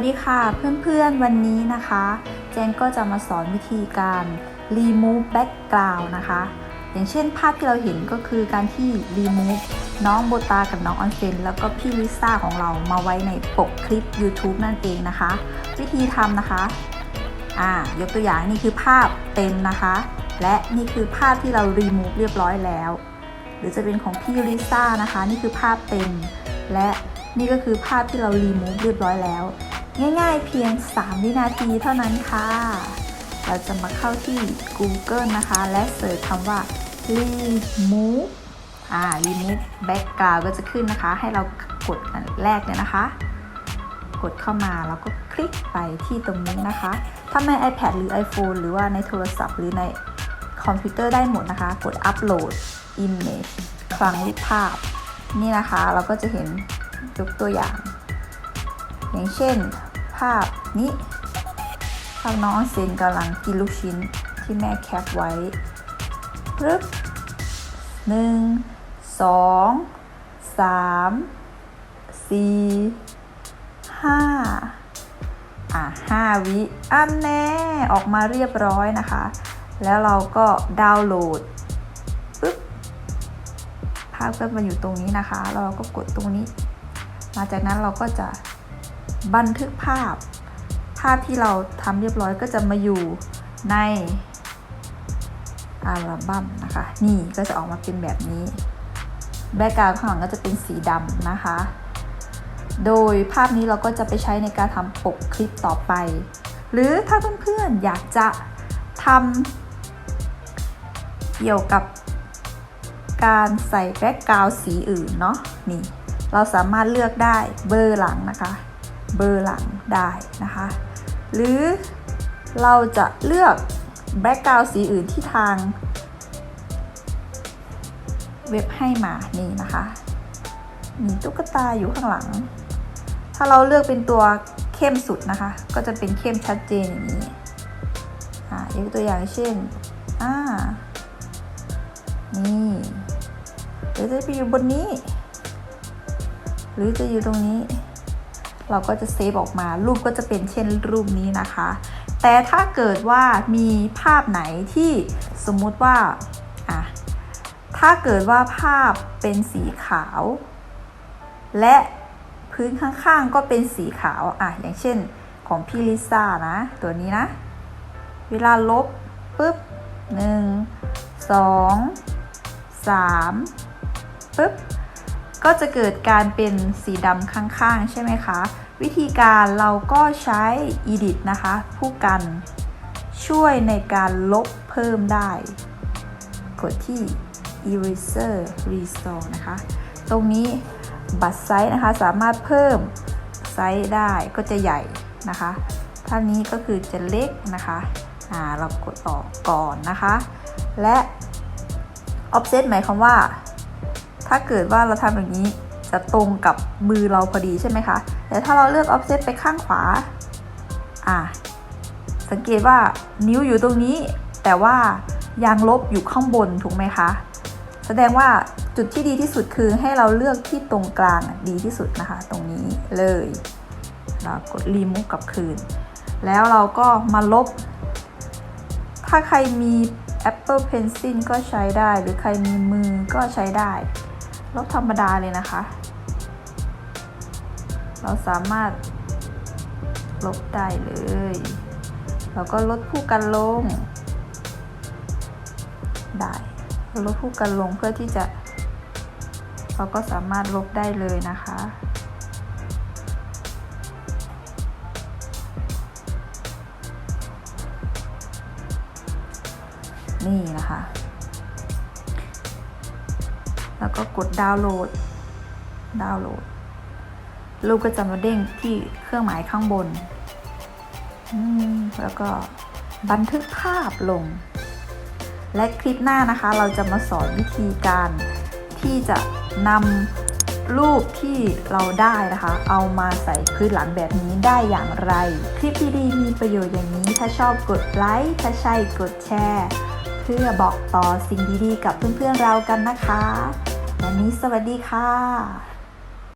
วัสดีค่ะเพื่อนๆวันนี้นะคะ แจงก็จะมาสอนวิธีการ remove background นะคะ อย่างเช่นภาพที่เราเห็นก็คือการที่ remove น้องโบตากับน้องออนเซนแล้วก็พี่ลิซ่าของเรามาไว้ในปกคลิป YouTube นั่นเองนะคะ วิธีทำนะคะอ่ายกตัวอย่างนี่คือภาพเต็มนะคะ และนี่คือภาพที่เรา remove เรียบร้อยแล้ว หรือจะเป็นของพี่ลิซ่านะคะ นี่คือภาพเต็ม และนี่ก็คือภาพที่เรารีมูฟเรียบร้อยแล้ว ง่ายๆเพียง 3 วินาทีเท่านั้นค่ะ เราจะมาเข้าที่ Google นะคะ และเสิร์ชคำว่า remove อ่า remove background ก็จะขึ้นนะคะ ให้เรากดอันแรกเนี่ยนะคะ กดเข้ามาแล้วก็คลิกไปที่ตรงนี้นะคะ ถ้าใน iPad หรือ iPhone หรือว่าในโทรศัพท์หรือในคอมพิวเตอร์ได้หมดนะคะ กด upload image คลังรูปภาพ นี่นะคะ เราก็จะเห็นยกตัวอย่าง อย่างเช่น ภาพนี้ภาพน้องเซนกำลังกินลูกชิ้นที่แม่แคปไว้ปึ๊บหนึ่งสองสามสี่ห้าอะห้าวิอันแน่ออกมาเรียบร้อยนะคะ แล้วเราก็ดาวน์โหลดปึ๊บภาพก็มาอยู่ตรงนี้นะคะแล้วเราก็กดตรงนี้หลังจากนั้นเราก็จะ บันทึกภาพ ภาพที่เราทำเรียบร้อยก็จะมาอยู่ในอัลบั้มนะคะ นี่ก็จะออกมาเป็นแบบนี้ แบ็กกราวด์ข้างหลังก็จะเป็นสีดำนะคะ โดยภาพนี้เราก็จะไปใช้ในการทำปกคลิปต่อไป หรือถ้าเพื่อนๆอยากจะทำเกี่ยวกับการใส่แบ็กกราวด์สีอื่นเนาะนี่ เราสามารถเลือกได้เบอร์หลังนะคะ เบอร์หลังได้นะคะ หรือเราจะเลือกแบ็กกราวด์สีอื่นที่ทาง เว็บให้มานี่นะคะมีตุ๊กตาอยู่ข้างหลัง ถ้าเราเลือกเป็นตัวเข้มสุดนะคะ ก็จะเป็นเข้มชัดเจนอย่างนี้อ่ายกตัวอย่างเช่นอ่านี่หรือจะไปอยู่บนนี้ หรือจะอยู่ตรงนี้ เราก็จะเซฟออกมารูปก็จะเป็นเช่นรูปนี้นะคะ แต่ถ้าเกิดว่ามีภาพไหนที่สมมุติว่าอะถ้าเกิดว่าภาพเป็นสีขาว และพื้นข้างๆก็เป็นสีขาวอะอย่างเช่นของพี่ลิซ่านะ ตัวนี้นะ เวลาลบปุ๊บหนึ่งสอง3ปึ๊บก็จะเกิดการเป็นสีดำข้างๆ ใช่ไหมคะ วิธีการเราก็ใช้ edit นะคะผู้กัน ช่วยในการลบเพิ่มได้ กดที่ eraser restore นะคะ ตรงนี้บัตรไซส์นะคะสามารถเพิ่มไซส์ได้ก็จะใหญ่นะคะท่านี้ก็คือจะเล็กนะคะอ่าเรากดออกก่อนนะคะ และ offset หมายความว่า ถ้าเกิดว่าเราทำอย่างนี้ จะตรงกับมือเราพอดีใช่ไหมคะ แต่ถ้าเราเลือก offset ไปข้างขวา อะสังเกตว่านิ้วอยู่ตรงนี้ แต่ว่ายางลบอยู่ข้างบนถูกไหมคะ แสดงว่าจุดที่ดีที่สุดคือให้เราเลือกที่ตรงกลางดีที่สุดนะคะ ตรงนี้เลย เรากดรีมูฟกลับคืน แล้วเราก็มาลบ ถ้าใครมี Apple Pencil ก็ใช้ได้ หรือใครมีมือก็ใช้ได้ ลบธรรมดาเลยนะคะ เราสามารถลบได้เลยเราก็ลดผู้กันลง ได้ลดผู้กันลงเพื่อที่จะ เราก็สามารถลบได้เลยนะคะนี่นะคะ แล้วก็กดดาวน์โหลด ดาวน์โหลด รูปก็จะมาเด้งที่เครื่องหมายข้างบน แล้วก็บันทึกภาพลง และคลิปหน้านะคะเราจะมาสอนวิธีการที่จะนำรูปที่เราได้นะคะ เอามาใส่พื้นหลังแบบนี้ได้อย่างไร คลิปดีๆมีประโยชน์อย่างนี้ ถ้าชอบกดไลค์ ถ้าใช่กดแชร์ เพื่อบอกต่อสิ่งดีๆ กับเพื่อนๆเรากันนะคะ วันนี้สวัสดีค่ะ